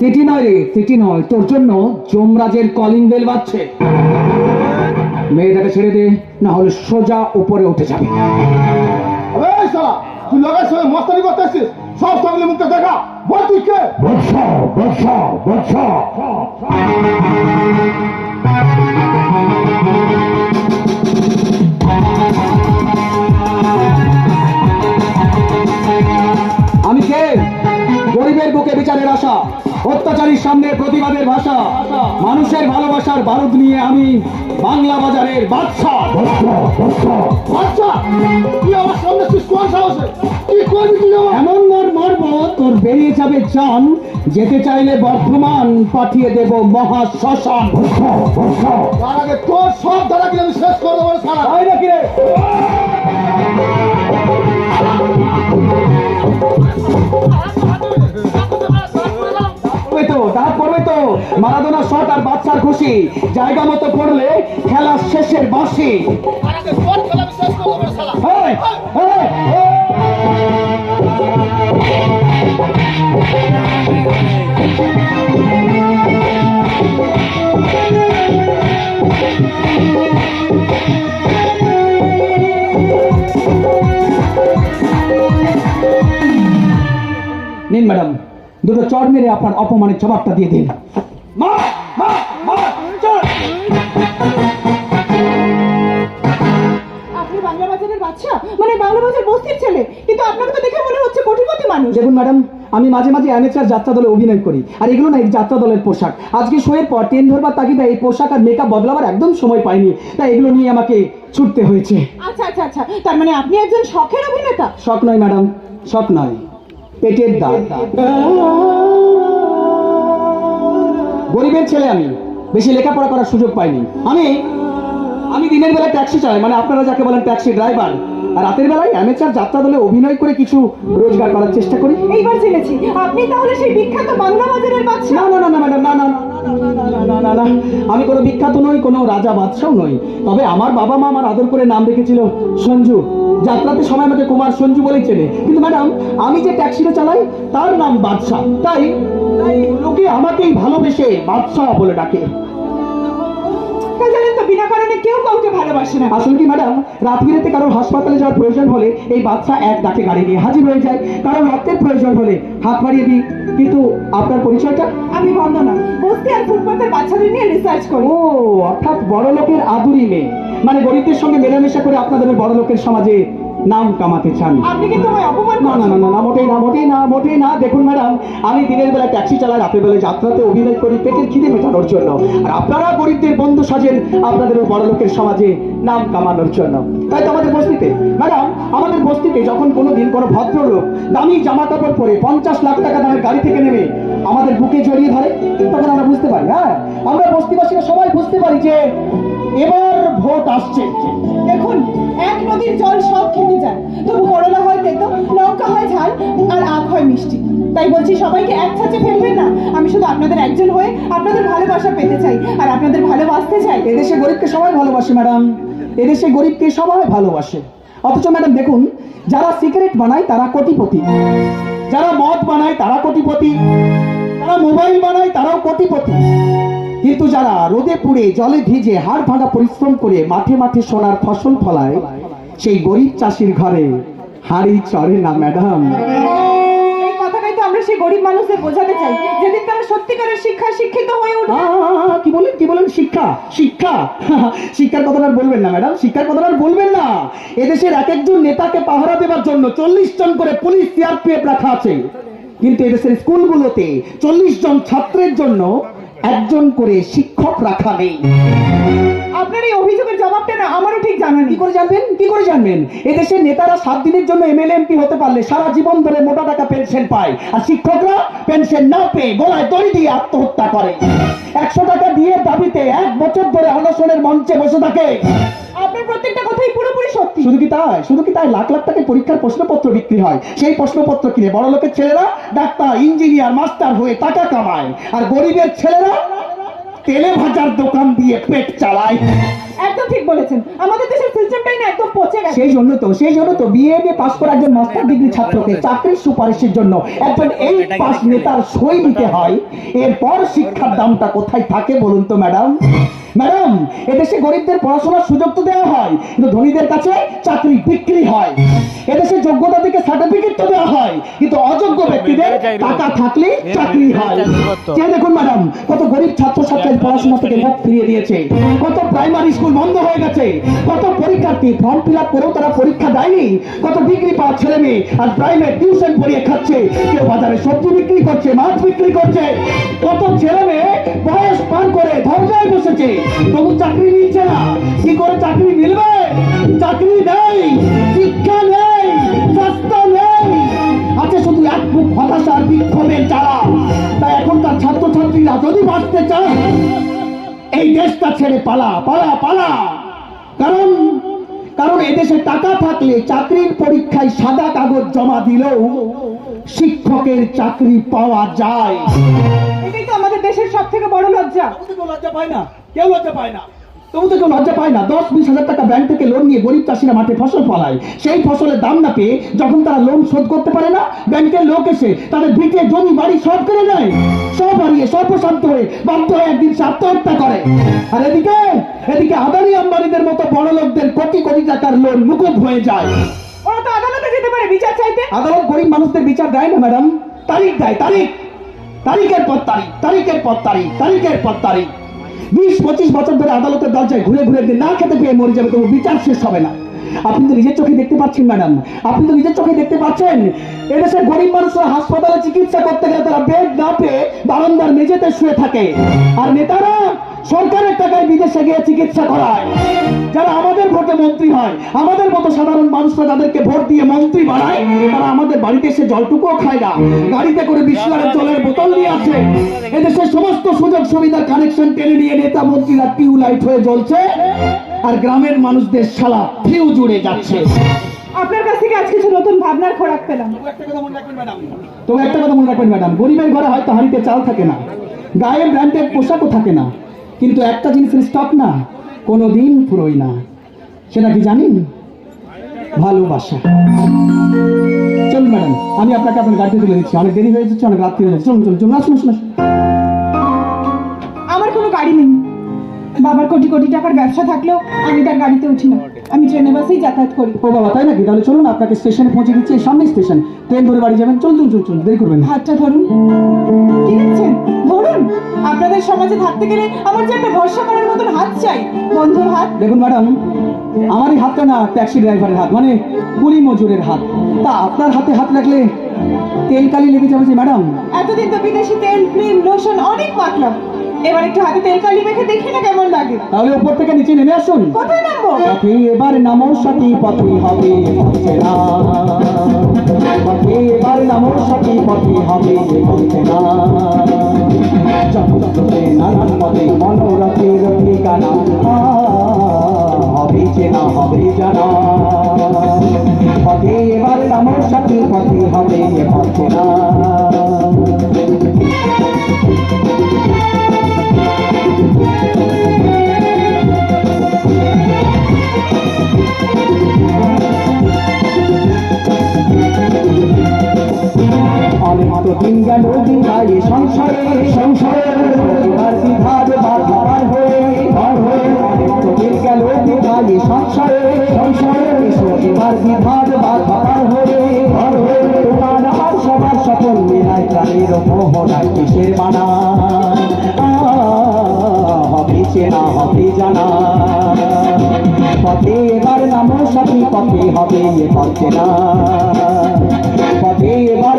City নয় ray CT নয়। তোর জন্য যমরাজের কলিং বেল বাজছে। মেয়েটাকে ছেড়ে দে না হলে সোজা উপরে উঠে যাবে। তুই লাগাই সঙ্গে মস্তানি করতে আসছিস? সব সামনে মুখটা দেখা। বল তুই কে? বর্ষা বর্ষা বর্ষা। গরিবের বুকে বিচারের আশা অত্যাচারীর সামনে প্রতিবাদের ভাষা মানুষের ভালোবাসার বারুদ নিয়ে আমি বাংলা বাজারের এমন মার মারব তোর বেরিয়ে যাবে চান যেতে চাইলে বর্ধমান পাঠিয়ে দেব মহা শ্মশান তার আগে তোর সব দ্বারা করে দেবো রে শালা এই, এই, এই। নিন ম্যাডাম দুটো চড় মেরে আপনার অপমানের জবাবটা দিয়ে দিন। বাজার বস্তির ছেলে কিন্তু আপনাকে তো দেখে মনে হচ্ছে কোটিপতি মানুষ। দেখুন ম্যাডাম আমি মাঝে মাঝে অ্যামেচার যাত্রা দলে অভিনয় করি আর এগুলো না এই যাত্রা দলের পোশাক। আজকে শোয়ের পর ট্রেন ধরবার তাগিদে এই পোশাক আর মেকআপ বদলাবার একদম সময় পাইনি তাই এগুলো নিয়ে আমাকে ছুটতে হয়েছে। আচ্ছা আচ্ছা আচ্ছা তার মানে আপনি একজন শখের অভিনেতা? শখ নয় ম্যাডাম শখ নয় পেটের দাগ। গরিবের ছেলে আমি বেশি লেখাপড়া করার সুযোগ পাইনি। আমি আমি দিনের বেলা ট্যাক্সি চালাই মানে আপনারা যাকে বলেন ট্যাক্সি ড্রাইভার। আর রাতের বেলায় অ্যামেচার যাত্রা দলে অভিনয় করে কিছু রোজগার করার চেষ্টা করি। এইবার জেনেছি। আপনি তাহলে সেই বিখ্যাত বাংলা বাজারের বাচ্চা না না না ম্যাডাম না না না, না। আমি কোনো বিখ্যাত নই কোনো রাজা বাদশাও নই। তবে আমার বাবা মা আমার আদর করে নাম রেখেছিল সঞ্জু। যাত্রাতে সময় আমাকে কুমার সঞ্জু বলেই চেনে। কিন্তু ম্যাডাম আমি যে ট্যাক্সিটা চালাই তার নাম বাদশাহ। তাই তাই লোকে আমাকেই ভালোবেসে বাদশাহ বলে ডাকে। বিনা কারণে কেউ কাউকে ভালোবাসে না। আসলে কি ম্যাডাম রাত বিরেতে কারোর হাসপাতালে যাওয়ার প্রয়োজন হলে এই বাচ্চা এক ডাকে গাড়ি নিয়ে হাজির হয়ে যায়। কারোর রক্তের প্রয়োজন হলে হাত বাড়িয়ে দিই। কিন্তু আপনার পরিচয়টা? আমি বন্দনা। বস্তি আর ফুটপাতের বাচ্চাদের নিয়ে রিসার্চ করি। ও অর্থাৎ বড় লোকের আদুরি মেয়ে। মানে গরিবদের সঙ্গে মেলামেশা করে আপনাদের বড় লোকের সমাজে নাম কামাতে চান। আপনি কিন্তু আমায় অপমান না না না না মোটেই না মোটেই না মোটেই না। দেখুন ম্যাডাম আমি দিনের বেলা ট্যাক্সি চালাই রাতের বেলা যাত্রাতে অভিনয় করি পেটের খিদে মেটানোর জন্য। আর আপনারা গরিবদের বন্ধু সাজেন আপনাদের ওই বড় লোকের সমাজে নাম কামানোর জন্য। তাই তো আমাদের বস্তিতে। ম্যাডাম আমাদের বস্তিতে যখন কোনো দিন কোনো ভদ্রলোক দামি জামা কাপড় পরে পঞ্চাশ লাখ টাকা দামের গাড়ি থেকে নেমে আমাদের বুকে জড়িয়ে ধরে তখন আমরা বুঝতে পারি হ্যাঁ? আমরা বস্তিবাসীরা সবাই বুঝতে পারি যে এবার ভোট আসছে। দেখুন নদীর জল সব খেতে যায়। তবু করলা হয় তেতো, লঙ্কা হয় ঝাল, আর আখ হয় মিষ্টি। তাই বলছি, সবাইকে এক ছাঁচে ফেলবেন না। আমি শুধু আপনাদের একজন হয়ে আপনাদের ভালোবাসা পেতে চাই, আর আপনাদের ভালোবাসতে চাই। এদেশে গরিবকে সবাই ভালোবাসে, ম্যাডাম। এদেশে গরিবকে সবাই ভালোবাসে। অথচ, ম্যাডাম, দেখুন, যারা সিগারেট বানায়, তারা কোটিপতি। যারা মদ বানায়, তারা কোটিপতি। যারা মোবাইল বানায়, তারাও কোটিপতি। কিন্তু যারা রোদে পুড়ে, জলে ভিজে, হাড় ভাঙা পরিশ্রম করে, মাঠে মাঠে সোনার ফসল ফলায় সেই গরিব চাষির ঘরে হাড়ি চড়ে না ম্যাডাম। এই কথাটাই তো আমরা সেই গরিব মানুষদের বোঝাতে চাই। যেদিন তারা সত্যিকারের শিক্ষা শিক্ষিত হয়ে উঠবে। আহ, কি বলেন কি বলেন? শিক্ষা শিক্ষা। শিক্ষার কথাটা আর বলবেন না ম্যাডাম। শিক্ষার কথাটা আর বলবেন না। এদেশের এক একজন নেতাকে পাহারা দেওয়ার জন্য চল্লিশ জন করে পুলিশ সিআরপিএফ রাখা আছে। কিন্তু এদেশের স্কুলগুলোতে চল্লিশ জন ছাত্রের জন্য একজন করে শিক্ষক রাখা নেই। আপনার এই অভিযোগের জবাবটা না আমারও ঠিক জানা কি করে জানবেন? কি করে জানবেন? এদেশের নেতারা সাত দিনের জন্য এমএলএ এমপি হতে পারলে সারা জীবন ধরে মোটা টাকা পেনশন পায়। আর শিক্ষকরা পেনশন না পেয়ে গলায় দড়ি দিয়ে আত্মহত্যা করে। একশো টাকা দিয়ে দাবিতে এক বছর ধরে অনশনের মঞ্চে বসে থাকে। আপনার প্রত্যেকটা কথাই পুরোপুরি সত্যি। শুধু কি তাই? শুধু কি তাই? লাখ লাখ টাকায় পরীক্ষার প্রশ্নপত্র বিক্রি হয়। সেই প্রশ্নপত্র কিনে বড় লোকের ছেলেরা ডাক্তার ইঞ্জিনিয়ার মাস্টার হয়ে টাকা কামায়। আর গরিবের ছেলেরা তেলে ভাজার দোকান দিয়ে পেট চালায়। একদম ঠিক বলেছেন। আমাদের দেশের সিস্টেমটাই না একদম পচে গেছে। সেই জন্য তো সেই জন্য তো বিএ এ পাস করা একজন মাস্টার ডিগ্রি ছাত্রকে চাকরির সুপারিশের জন্য একজন এই পাস নেতার সই নিতে হয়। এরপর শিক্ষার দামটা কোথায় থাকে বলুন তো ম্যাডাম ম্যাডাম এদেশে গরিবদের পড়াশোনার সুযোগ তো দেওয়া হয় কিন্তু ধনীদের কাছে চাকরি বিক্রি হয়। এদেশে যোগ্যতা থেকে সার্টিফিকেট তো দেওয়া হয় কিন্তু অযোগ্য ব্যক্তিদের টাকা থাকলে চাকরি হয়। দেখুন কত গরিব ছাত্রছাত্রীর পড়াশোনা থেকে মুখ ফিরিয়ে দিয়েছে। কত প্রাইমারি স্কুল বন্ধ হয়ে গেছে। কত পরীক্ষার্থী ফর্ম ফিল আপ করেও তারা পরীক্ষা দেয়নি। কত ডিগ্রি পাওয়া ছেলে মেয়ে আর প্রাইভেট টিউশন পড়িয়ে খাচ্ছে। কেউ বাজারে সবজি বিক্রি করছে, মাছ বিক্রি করছে। কত ছেলে মেয়ে বয়স পার করে ধর্মায় বসেছে। তবু চাকরি নিচ্ছে না। কি করে চাকরি মিলবে? চাকরি নেই, শিক্ষা নেই, স্বাস্থ্য নেই। আছে শুধু এক মুখ হতাশার বিক্ষোভের ছাত্রছাত্রীরা যদি বাঁচতে চায় এই দেশটা ছেড়ে পালা পালা পালা। কারণ কারণ এদেশে টাকা থাকলে চাকরির পরীক্ষায় সাদা কাগজ জমা দিলেও শিক্ষকের চাকরি পাওয়া যায়। এটাই তো আমাদের দেশের সব থেকে বড় লজ্জা। লজ্জা পায় না কেউ লজ্জা পায় না। তবু তো কেউ লজ্জা পায় না? দশ বিশ হাজার টাকা ব্যাংক থেকে লোন নিয়ে গরিব চাষিরা মাঠে ফসল ফলায়। সেই ফসলের দাম না পেয়ে যখন তারা লোন শোধ করতে পারে না ব্যাংকের লোক এসে তাদের ভিটে জমি বাড়ি সব কেড়ে নেয়। সব হারিয়ে সর্বশান্ত হয়ে বাধ্য হয়ে একদিন সে আত্মহত্যা করে। আর এদিকে এদিকে আদানি আম্বানিদের মতো বড় লোকদের কোটি কোটি টাকার লোন মুকুব হয়ে যায়। ওরা তো আদালতে যেতে পারে বিচার চাইতে। আদালত গরিব মানুষদের বিচার দেয় না ম্যাডাম তারিখ দেয় তারিখ। তারিখের পর তারিখ তারিখের পর তারিখ তারিখের পর তারিখ। বিশ, পঁচিশ বছর ধরে আদালতের দরজায় ঘুরে ঘুরে না খেতে পেয়ে মরে যাবে তবু বিচার শেষ হবে না। আপনি তো নিজের চোখে দেখতে পাচ্ছেন, ম্যাডাম। আপনি তো নিজের চোখে দেখতে পাচ্ছেন? এদেশে গরিব মানুষরা হাসপাতালে চিকিৎসা করতে গেলে তারা বেড না পেয়ে বারান্দার মেঝেতে শুয়ে থাকে। আর নেতারা সরকারের টাকায় বিদেশে গিয়ে চিকিৎসা করায়। যারা আমাদের ভোটে মন্ত্রী হয় আমাদের মতো সাধারণ মানুষরা যাদেরকে ভোট দিয়ে মন্ত্রী বানায় তারা আমাদের বাড়িতে এসে জলটুকুও খায় না। গাড়িতে করে বিশ্বরের জলের বোতল নিয়ে আসে। এদেশের সমস্ত সুযোগ সুবিধার কানেকশন টেনে নিয়ে নেতা মন্ত্রীরা টিউ লাইট হয়ে জ্বলছে আর গ্রামের মানুষদের শালা ফিউ জুড়ে যাচ্ছে। আপনার কাছ থেকে আজ কিছু নতুন ভাবনার খোরাক পেলাম। তবে একটা কথা মনে রাখবেন ম্যাডাম। গরিবের ঘরে হয়তো হাঁড়িতে চাল থাকে না। গায়ে ব্র্যান্ডের পোশাকও থাকে না। কিন্তু একটা জিনিসের স্টপ না কোনো দিন পুরোই না। সেটা কি জানেন? ভালোবাসা। চলুন ম্যাডাম, আমি আপনাকে আপনার গাড়িতে তুলে দিচ্ছি। অনেক দেরি হয়ে যাচ্ছে, অনেক রাত্রি হয়ে যাচ্ছে। চলুন চলুন চলুন, আসুন আসুন আসুন। বাবার কোটি কোটি টাকার ব্যবসা থাকলেও আমি তার গাড়িতে উঠি না। আমি ট্রেনে বাসেই যাতায়াত করি। ও বাবা তাই নাকি? তাহলে চলুন আপনাকে স্টেশনে পৌঁছে দিচ্ছি এই সামনে স্টেশন। ট্রেন ধরে বাড়ি যাবেন চলুন চলুন চলুন দেরি করবেন হাতটা ধরুন। কি দেখছেন? ধরুন। আপনাদের সমাজে থাকতে গেলে আমার যে একটা ভরসা করার মতন হাত চাই। বন্ধুর হাত। দেখুন ম্যাডাম আমার এই হাতটা না ট্যাক্সি ড্রাইভারের হাত মানে কুলি মজুরের হাত। তা আপনার হাতে হাত রাখলে তেল কালি লেগে যাবে যে ম্যাডাম। এতদিন তো বিদেশি তেল ক্রিম লোশন অনেক মাখলাম। এবার একটু হাতে তেল কালি মেখে দেখি না কেমন লাগে। তাহলে উপর থেকে নিচে নেমে আসুন। কোথায় নামবো? পথে এবার নামো সাথী পথে হবে পথে না পথে এবার নামো সাথী পথে হবে পথে চন্দ্রে নানান পথে মনোরথের ঠিকানা হবে চেনা হবে জানা। পথে এবার নামো সাথী পথে হবে পথে সংসারে সংসারে এবার বিভাগ হয়ে পার হয়ে তোমার আমার সবার সকল মেলায় কিসের মানা? হবে চেনা, হবে জানা। পথে এবার নামো সাথী পথে হবে এ পথে না পথে এবার